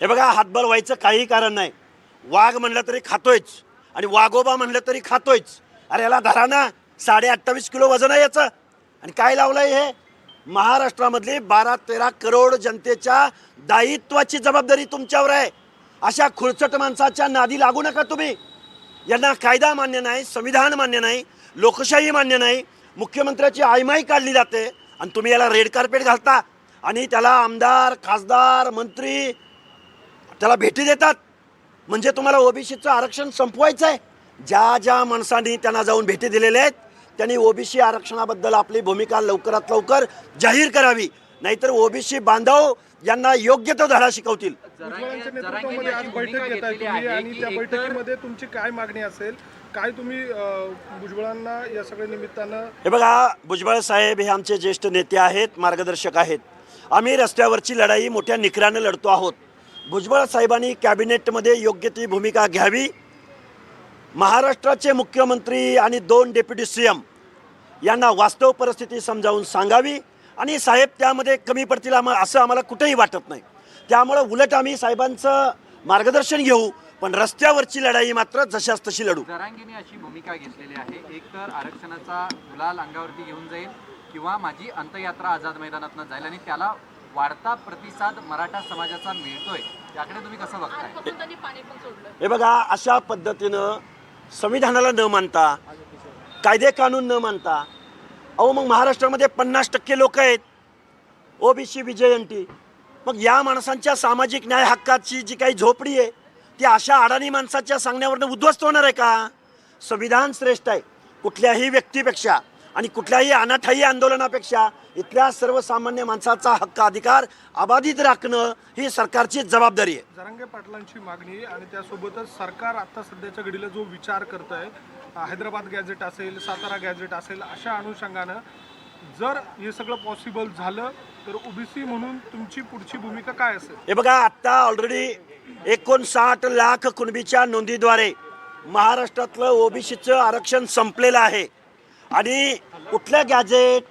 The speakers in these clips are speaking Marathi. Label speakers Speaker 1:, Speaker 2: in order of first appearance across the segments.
Speaker 1: हे बघा हातबल व्हायचं काही कारण नाही. वाघ म्हणलं तरी खातोयच आणि वाघोबा म्हणलं तरी खातोयच. अरे याला धरा ना. साडे अठ्ठावीस किलो वजन आहे याचं. आणि काय लावलंय हे? महाराष्ट्रामधली बारा तेरा करोड जनतेच्या दायित्वाची जबाबदारी तुमच्यावर आहे. अशा खुळचट माणसाच्या नादी लागू नका तुम्ही. यांना कायदा मान्य नाही संविधान मान्य नाही लोकशाही मान्य नाही. मुख्यमंत्र्याची आयमाई काढली जाते आणि तुम्ही याला रेड कार्पेट घालता. आणि त्याला आमदार खासदार मंत्री त्याला भेटी देतात. म्हणजे तुम्हाला ओबीसीचं आरक्षण संपवायचं आहे ज्या ज्या माणसांनी त्यांना जाऊन भेटी दिलेल्या आहेत त्यांनी ओबीसी आरक्षणाबद्दल आपली भूमिका लवकरात लवकर जाहीर करावी. नाहीतर ओबीसी बांधव यांना योग्य तो धडा शिकवतील.
Speaker 2: भुजबळांच्या नेतृत्वामध्ये आज बैठक घेत आहे तुम्ही आणि त्या बैठकीमध्ये तुमची काय मागणी असेल? काय तुम्ही भुजबळांना या सगळ्या निमित्तानं
Speaker 1: हे बघा भुजबळ साहेब हे आमचे ज्येष्ठ नेते आहेत मार्गदर्शक आहेत. आम्ही रस्त्यावरची लढाई मोठ्या निकरानं लढतो आहोत. भुजबळ साहेबांनी कॅबिनेटमध्ये योग्य ती भूमिका घ्यावी. महाराष्ट्राचे मुख्यमंत्री आणि दोन डेप्युटी सी एम यांना वास्तव परिस्थिती समजावून सांगावी आणि साहेब त्यामध्ये कमी पडतील आम असं आम्हाला कुठेही वाटत नाही. त्यामुळं उलट आम्ही साहेबांचं मार्गदर्शन घेऊ पण रस्त्यावरची लढाई मात्र जशास तशी लढू.
Speaker 3: जरांगीने अशी भूमिका घेतलेली आहे. एक तर आरक्षणाचा गुलाल अंगावरती घेऊन जाईल किंवा माझी अंतयात्रा आझाद मैदानातनं जाईल आणि त्याला वाढता प्रतिसाद मराठा समाजाचा मिळतोय. त्याकडे तुम्ही कसं बघताय?
Speaker 4: आजपासून त्यांनी पाणी पण सोडलं.
Speaker 1: हे बघा अशा पद्धतीनं संविधानाला न मानता कायदे कानून न मानता अहो मग महाराष्ट्रामध्ये पन्नास टक्के लोक आहेत ओबीसी विजयंती मग या माणसांच्या सामाजिक न्याय हक्काची जी काही झोपडी आहे ती अशा अडाणी माणसाच्या सांगण्यावरनं उद्ध्वस्त होणार आहे का? संविधान श्रेष्ठ आहे कुठल्याही व्यक्तीपेक्षा. आणि कुठल्याही अनाठाई आंदोलनापेक्षा इथल्या सर्वसामान्य माणसाचा हक्क अधिकार अबाधित राखणं ही सरकारची जबाबदारी आहे.
Speaker 2: जरांगे पाटलांची मागणी आणि त्यासोबतच सरकार आता सध्याच्या घडीला जो विचार करत आहे हैदराबाद गॅझेट असेल सातारा गॅझेट असेल अशा अनुषंगानं जर हे सगळं पॉसिबल झालं तर ओबीसी म्हणून तुमची पुढची भूमिका काय असेल?
Speaker 1: हे बघा आत्ता ऑलरेडी एकोणसाठ लाख कुणबीच्या नोंदीद्वारे महाराष्ट्रातलं ओबीसीचं आरक्षण संपलेलं आहे. आणि कुठलं गॅजेट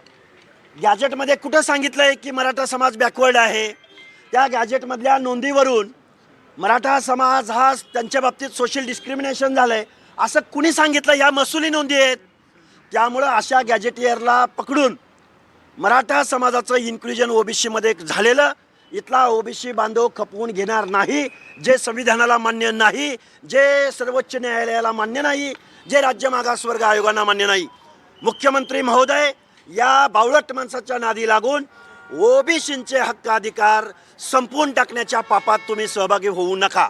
Speaker 1: गॅजेटमध्ये कुठं सांगितलं आहे की मराठा समाज बॅकवर्ड आहे? त्या गॅजेटमधल्या नोंदीवरून मराठा समाज हा त्यांच्या बाबतीत सोशल डिस्क्रिमिनेशन झालं आहे असं कुणी सांगितलं? या महसुली नोंदी आहेत. त्यामुळं अशा गॅजेटियरला पकडून मराठा समाजाचं इन्क्लुजन ओबीसीमध्ये झालेलं इथला ओबीसी बांधव खपवून घेणार नाही जे संविधानाला मान्य नाही जे सर्वोच्च न्यायालयाला मान्य नाही जे राज्य मागासवर्ग आयोगांना मान्य नाही. मुख्यमंत्री महोदय या बावळट माणसाच्या नादी लागून ओबीसींचे हक्क अधिकार संपवून टाकण्याच्या पापात तुम्ही सहभागी होऊ नका.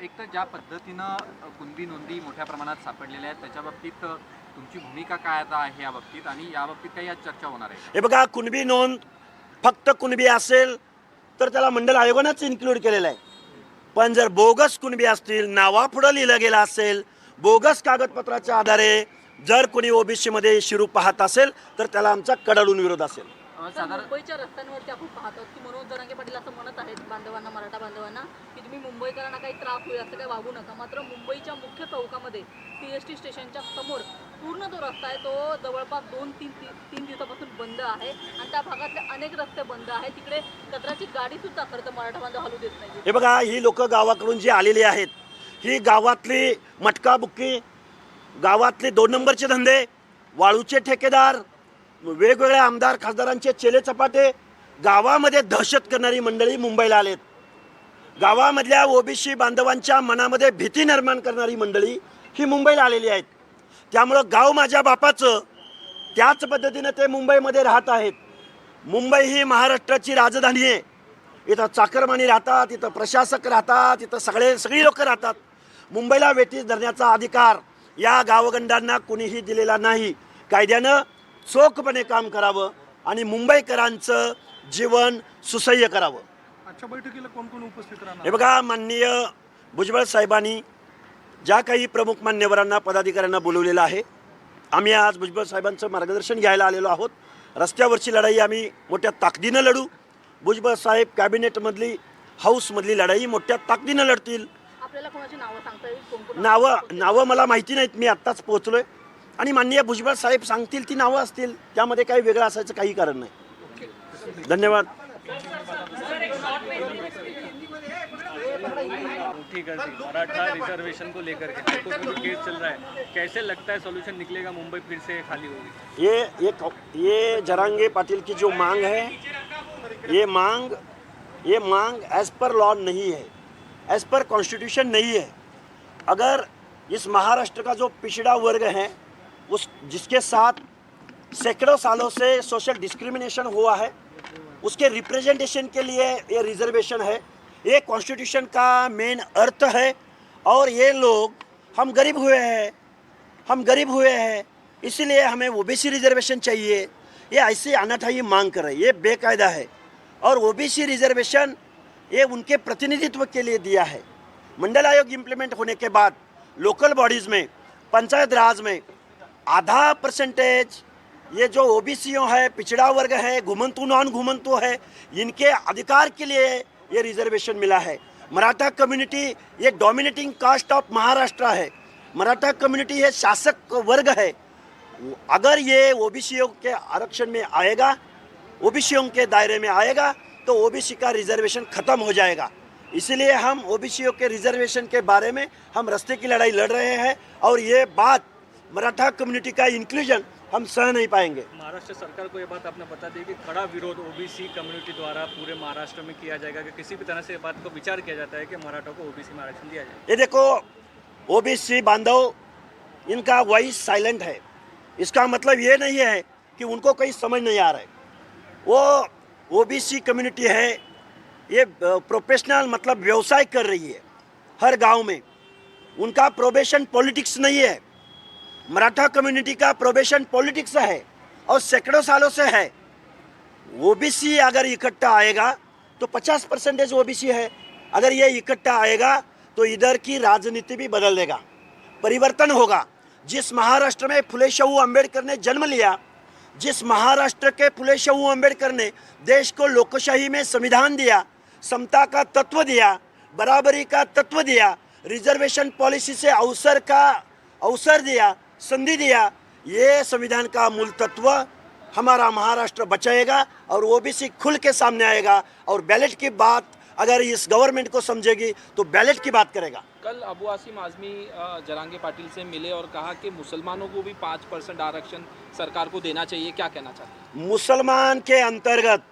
Speaker 3: एक तर ज्या पद्धतीनं कुणबी नोंदी मोठ्या प्रमाणात सापडलेल्या आहेत त्याच्या बाबतीत तुमची भूमिका काय आता आहे या बाबतीत? आणि या बाबतीत काही आज चर्चा होणार आहे.
Speaker 1: हे बघा कुणबी नोंद फक्त कुणबी असेल तर त्याला मंडल आयोगानंच इन्क्लूड केलेलं आहे. पण जर बोगस कुणबी असतील नावापुढं लिहिलं गेलं असेल बोगस कागदपत्राच्या आधारे जर कोणी ओबीसीमध्ये शिरू पाहत असेल तर त्याला आमचा कडाडून विरोध असेल.
Speaker 4: मुंबईच्या रस्त्यांवरती आपण पाहतो की मनोज जरांगे पाटील असं म्हणत आहेत बांधवांना मराठा बांधवांना की तुम्ही मुंबईकरांना काही त्रास होईल असं काही वागू नका. मात्र मुंबईच्या मुख्य चौकामध्ये सी एस टी स्टेशनच्या समोर पूर्ण जो रस्ता आहे. तो जवळपास दोन तीन ती- तीन दिवसापासून बंद आहे. आणि त्या भागातले अनेक रस्ते बंद आहेत. तिकडे कचऱ्याची गाडी सुद्धा खरं तर मराठा बांधव हलू देत नाही
Speaker 1: हे बघा ही लोक गावाकडून जी आलेली आहेत ही गावातली मटका बुक्की गावातले दोन नंबरचे धंदे वाळूचे ठेकेदार वेगवेगळ्या आमदार खासदारांचे चेले चपाटे गावामध्ये दहशत करणारी मंडळी मुंबईला आलेत. गावामधल्या ओबीसी बांधवांच्या मनामध्ये भीती निर्माण करणारी मंडळी ही मुंबईला आलेली आहेत. त्यामुळं गाव माझ्या बापाचं त्याच पद्धतीनं ते मुंबईमध्ये राहत आहेत. मुंबई ही महाराष्ट्राची राजधानी आहे. इथं चाकरमानी राहतात इथं प्रशासक राहतात इथं सगळे सगळी लोक राहतात. मुंबईला वेटीस धरण्याचा अधिकार या गावगंडांना कुणीही दिलेला नाही. कायद्यानं चोखपणे काम करावं आणि मुंबईकरांचं जीवन सुसह्य करावं.
Speaker 2: आजच्या बैठकीला कोण कोण उपस्थित राहणार?
Speaker 1: हे बघा माननीय भुजबळ साहेबांनी ज्या काही प्रमुख मान्यवरांना पदाधिकाऱ्यांना बोलवलेलं आहे आम्ही आज भुजबळ साहेबांचं मार्गदर्शन घ्यायला आलेलो आहोत. रस्त्यावरची लढाई आम्ही मोठ्या ताकदीनं लढू. भुजबळ साहेब कॅबिनेटमधली हाऊसमधली लढाई मोठ्या ताकदीनं लढतील.
Speaker 4: आपल्याला कोणाची नावं सांगता येईल? कोण कोण
Speaker 1: नावं नावं मला माहिती नाहीत मी आत्ताच पोहोचलो आहे आणि माननीय भुजबळ साहेब सांगतील ती नावं असतील त्यामध्ये काही वेगळं असायचं काही कारण नाही. धन्यवाद.
Speaker 5: ठेकर थी मराठा रिजर्वेशन को लेकर के हाईकोर्ट में केस चल रहा है। कैसे लगता है सोल्यूशन निकलेगा मुंबई फिर से खाली होगी?
Speaker 1: ये ये ये जरांगे पाटिल की जो मांग है ये मांग ये मांग एज पर लॉ नहीं है। एज पर कॉन्स्टिट्यूशन नहीं है। अगर इस महाराष्ट्र का जो पिछड़ा वर्ग है, उस, जिसके साथ सैकड़ों सालों से सोशल डिस्क्रिमिनेशन हुआ है, उसके रिप्रेजेंटेशन के लिए ये रिजर्वेशन है, ये कॉन्स्टिट्यूशन का मेन अर्थ है, और ये लोग हम गरीब हुए हैं, हम गरीब हुए हैं, इसीलिए हमें ओबीसी रिजर्वेशन चाहिए। ये ऐसे अनाठाई मांग कर रहे ये बेकायदा है। और ओबीसी रिजर्वेशन ये उनके प्रतिनिधित्व के लिए दिया है। मंडल आयोग इम्प्लीमेंट होने के बाद लोकल बॉडीज़ में, पंचायत राज में आधा परसेंटेज ये जो ओबीसीओ है, पिछड़ा वर्ग है, घुमंतु नॉन घुमंतु है, इनके अधिकार के लिए ये रिजर्वेशन मिला है। मराठा कम्युनिटी ये डोमिनेटिंग कास्ट ऑफ़ महाराष्ट्र है। मराठा कम्युनिटी ये शासक वर्ग है। अगर ये ओबीसीओ के आरक्षण में आएगा ओबीसीओ के दायरे में आएगा तो ओबीसी का रिजर्वेशन खत्म हो जाएगा। इसलिए हम ओबीसीओ के रिजर्वेशन के बारे में हम रस्ते की लड़ाई लड़ रहे हैं और ये बात मराठा कम्युनिटी का इंक्लूजन हम सह नहीं पाएँगे।
Speaker 5: महाराष्ट्र सरकार को ये बात आपने बता दी कि खड़ा विरोध ओबीसी कम्युनिटी द्वारा पूरे महाराष्ट्र में किया जाएगा कि किसी भी तरह से बात को विचार किया जाता है कि मराठा को ओबीसी में आरक्षण दिया जाए।
Speaker 1: ये देखो ओबीसी बांधव इनका वॉइस साइलेंट है। इसका मतलब ये नहीं है कि उनको कहीं समझ नहीं आ रहा है। वो ओबीसी कम्युनिटी है, ये प्रोफेशनल मतलब व्यवसाय कर रही है, हर गाँव में। उनका प्रोबेशन पॉलिटिक्स नहीं है। मराठा कम्युनिटी का प्रोबेशन पॉलिटिक्स है और सैकड़ों सालों से है। ओबीसी अगर इकट्ठा आएगा तो 50 परसेंटेज ओबीसी है। अगर ये इकट्ठा आएगा तो इधर की राजनीति भी बदल देगा। परिवर्तन होगा। जिस महाराष्ट्र में फुले शाहू अंबेडकर ने जन्म लिया जिस महाराष्ट्र के फुले शाहू अंबेडकर ने देश को लोकशाही में संविधान दिया, समता का तत्व दिया, बराबरी का तत्व दिया, रिजर्वेशन पॉलिसी से अवसर का अवसर दिया, संधि दिया, ये संविधान का मूल तत्व हमारा महाराष्ट्र बचाएगा और ओबीसी खुल के सामने आएगा और बैलेट की बात अगर इस गवर्नमेंट को समझेगी तो बैलेट की बात करेगा।
Speaker 6: कल अबू आसिम आजमी जरांगे पाटिल से मिले और कहा कि मुसलमानों को भी पाँच परसेंट आरक्षण सरकार को देना चाहिए। क्या कहना चाहते हैं?
Speaker 1: मुसलमान के अंतर्गत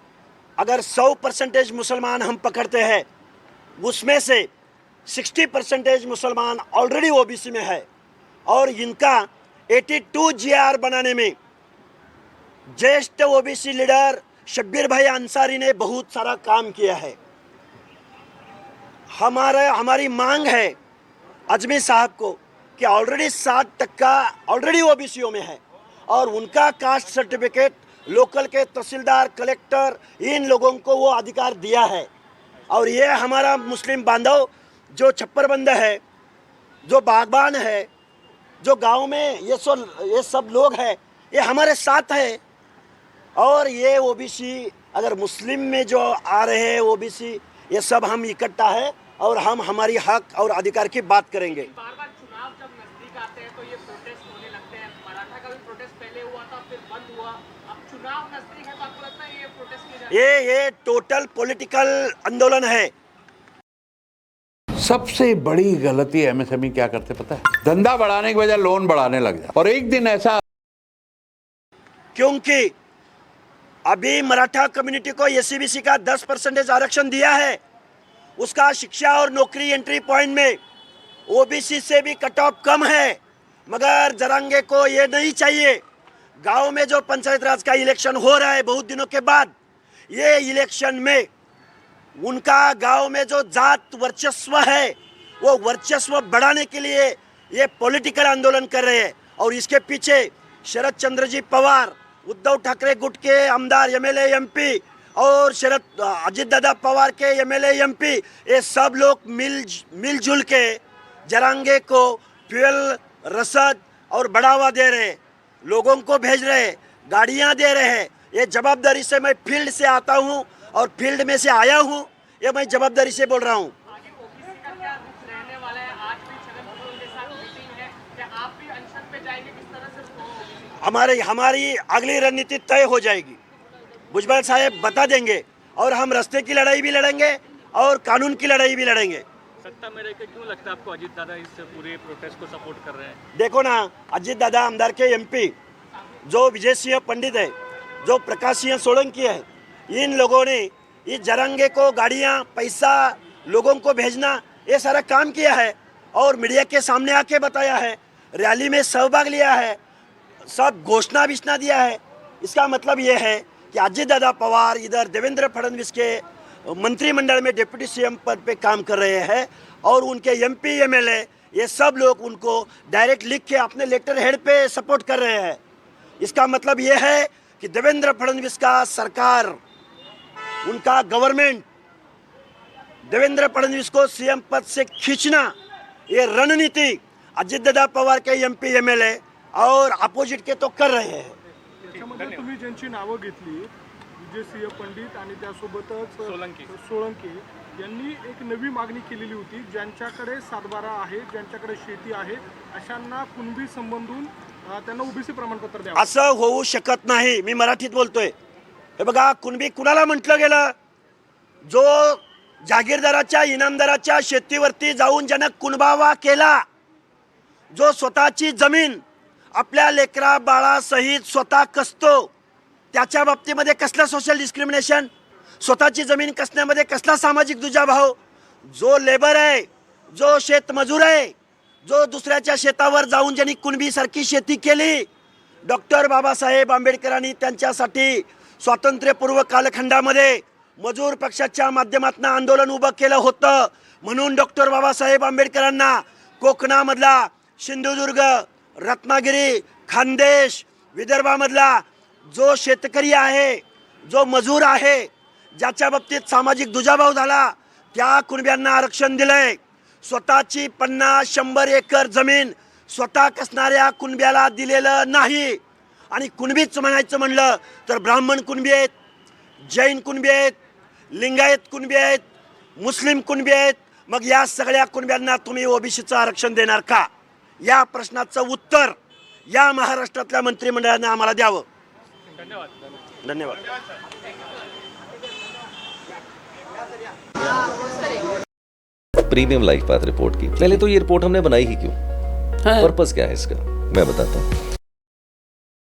Speaker 1: अगर सौ परसेंटेज मुसलमान हम पकड़ते हैं उसमें से 60 परसेंटेज मुसलमान ऑलरेडी ओबीसी में है और इनका 82 जीआर बनाने में ज्येष्ठ ओबीसी लीडर शब्बीर भाई अंसारी ने बहुत सारा काम किया है। हमारा, हमारी मांग है अजमेर साहब को कि ऑलरेडी सात टक्का ऑलरेडी ओबीसीओ में है और उनका कास्ट सर्टिफिकेट लोकल के तहसीलदार कलेक्टर इन लोगों को वो अधिकार दिया है। और ये हमारा मुस्लिम बांधव जो छप्पर बंद है, जो बागबान है, जो गाँव में ये सब ये सब लोग हैं, ये हमारे साथ है। और ये ओबीसी अगर मुस्लिम में जो आ रहे हैं ओबीसी ये सब हम इकट्ठा है और हम हमारी हक और अधिकार की बात करेंगे।
Speaker 7: बार बार चुनाव जब नज़दीक आते हैं तो ये प्रोटेस्ट होने लगते हैं। मराठा का भी प्रोटेस्ट पहले हुआ था फिर बंद हुआ। अब चुनाव नज़दीक है तो आपको लगता है ये प्रोटेस्ट
Speaker 1: ये ये टोटल पॉलिटिकल आंदोलन है।
Speaker 8: सबसे बड़ी गलती एमएसएमई क्या करते पता है? धंधा बढ़ाने की बजाय लोन बढ़ाने लग जाए और एक दिन ऐसा
Speaker 1: क्योंकि अभी मराठा कम्युनिटी को एस का 10 परसेंटेज आरक्षण दिया है। उसका शिक्षा और नौकरी एंट्री पॉइंट में ओबीसी से भी कट ऑफ़ कम है। मगर जरांगे को ये नहीं चाहिए। गाँव में जो पंचायत राज का इलेक्शन हो रहा है बहुत दिनों के बाद, ये इलेक्शन में उनका गाँव में जो जात वर्चस्व है, वो वर्चस्व बढ़ाने के लिए ये पॉलिटिकल आंदोलन कर रहे हैं। और इसके पीछे शरद चंद्र जी पवार, उद्धव ठाकरे गुट के आमदार एमएलए एमपी और शरद अजित दादा पवार के एमएलए एमपी ये सब लोग मिल मिलजुल के जरांगे को फ्यूल रसद और बढ़ावा दे रहे लोगों को भेज रहे गाड़ियाँ दे रहे हैं। ये जवाबदारी से मैं फ़ील्ड से आता हूँ और फ़ील्ड में से आया हूँ ये मैं जवाबदारी से बोल रहा हूँ। हमारी हमारी अगली रणनीति तय हो जाएगी। भुजबल साहेब बता देंगे और हम रास्ते की लड़ाई भी लड़ेंगे और कानून की लड़ाई भी लड़ेंगे।
Speaker 5: सत्ता में रहकर क्यों लगता है आपको अजीत दादा इस पूरे प्रोटेस्ट को सपोर्ट कर रहे हैं?
Speaker 1: देखो ना अजीत दादा आमदार के एमपी जो विजय सिंह पंडित है जो प्रकाश सिंह सोलंकी है इन लोगों ने इस जरंगे को गाड़ियाँ पैसा लोगों को भेजना ये सारा काम किया है और मीडिया के सामने आके बताया है रैली में सहभाग लिया है सब घोषणा विषणा दिया है। इसका मतलब ये है कि अजीत दादा पवार इधर देवेंद्र फडणवीस के मंत्रिमंडल में डिप्टी सीएम पद पे काम कर रहे हैं और उनके एमपी एमएलए ये सब लोग उनको डायरेक्ट लिख के अपने लेटर हेड पे सपोर्ट कर रहे हैं। इसका मतलब ये है कि देवेंद्र फडणवीस का सरकार, उनका गवर्नमेंट, देवेंद्र फडणवीस को सीएम पद से खींचना, ये रणनीति अजित दादा पवार के एमपी एमएलए और अपोजिट के तो कर रहे हैं।
Speaker 2: याच्यामध्ये तुम्ही ज्यांची नावं घेतली विजय सिंह पंडित आणि त्यासोबतच
Speaker 5: सोलंकी.
Speaker 2: सोळंके यांनी एक नवी मागणी केलेली होती ज्यांच्याकडे सातबारा आहे ज्यांच्याकडे शेती आहे अशांना कुणबी संबंधून त्यांना ओबीसी प्रमाणपत्र द्यावं.
Speaker 1: असं होऊ शकत नाही मी मराठीत बोलतोय. हे बघा कुणबी कुणाला म्हटलं गेलं? जो जागीरदाराच्या इनामदाराच्या शेतीवरती जाऊन ज्यानं कुणबावा केला जो स्वतःची जमीन आपल्या लेकरा बाळासहित स्वतः कसतो? त्याच्या बाबतीमध्ये कसलं सोशल डिस्क्रिमिनेशन स्वतःची जमीन कसण्यामध्ये कसला सामाजिक दुजाभाव? जो लेबर आहे जो शेतमजूर आहे जो दुसऱ्याच्या शेतावर जाऊन ज्यांनी कुणबीसारखी शेती केली डॉक्टर बाबासाहेब आंबेडकरांनी त्यांच्यासाठी स्वातंत्र्यपूर्व कालखंडामध्ये मजूर पक्षाच्या माध्यमातून आंदोलन उभं केलं होतं. म्हणून डॉक्टर बाबासाहेब आंबेडकरांना कोकणामधला सिंधुदुर्ग रत्नागिरी खानदेश विदर्भामधला जो शेतकरी आहे जो मजूर आहे ज्याच्या बाबतीत सामाजिक दुजाभाव झाला त्या कुणब्यांना आरक्षण दिलंय. स्वतःची पन्नास शंभर एकर जमीन स्वतः कसणाऱ्या कुणब्याला दिलेलं नाही. आणि कुणबीच म्हणायचं म्हणलं तर ब्राह्मण कुणबी आहेत जैन कुणबी आहेत लिंगायत कुणबी आहेत मुस्लिम कुणबी आहेत मग या सगळ्या कुणब्यांना तुम्ही ओबीसीचं आरक्षण देणार का? या प्रश्नाचं उत्तर या महाराष्ट्रातल्या मंत्रिमंडळाने आम्हाला द्यावं.
Speaker 5: धन्यवाद.
Speaker 1: धन्यवाद
Speaker 9: प्रीमियम लाइफ पाथ रिपोर्ट की। पहले तो ये रिपोर्ट हमने बनाई ही क्यों? पर्पस क्या है इसका? मैं बताता हूँ।